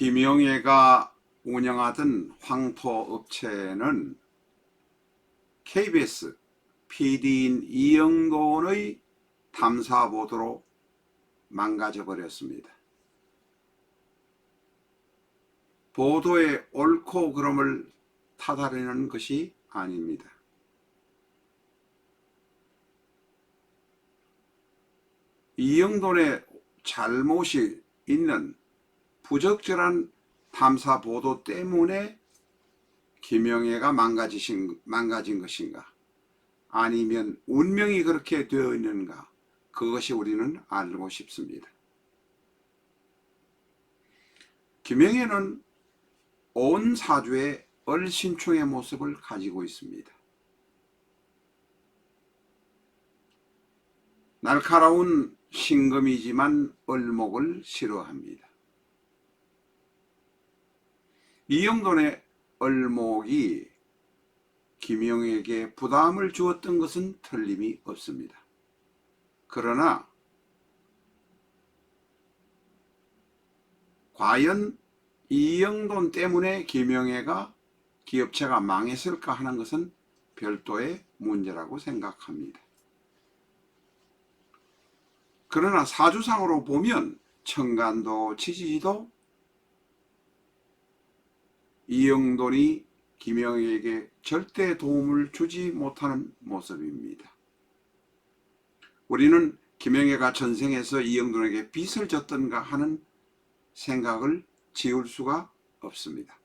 김영애가 운영하던 황토업체는 KBS PD인 이영돈의 탐사 보도로 망가져 버렸습니다. 보도의 옳고 그름을 타다르는 것이 아닙니다. 이영돈의 잘못이 있는 부적절한 탐사 보도 때문에 김영애가 망가지신, 망가진 것인가? 아니면 운명이 그렇게 되어 있는가? 그것이 우리는 알고 싶습니다. 김영애는 온 사주에 얼신충의 모습을 가지고 있습니다. 날카로운 신금이지만 얼목을 싫어합니다. 이영돈의 얼목이 김영에게 부담을 주었던 것은 틀림이 없습니다. 그러나 과연 이영돈 때문에 김영애가 기업체가 망했을까 하는 것은 별도의 문제라고 생각합니다. 그러나 사주상으로 보면 청간도 치지지도 이영돈이 김영에게 절대 도움을 주지 못하는 모습입니다. 우리는 김영애가 전생에서 이영돈에게 빚을 졌던가 하는 생각을 지울 수가 없습니다.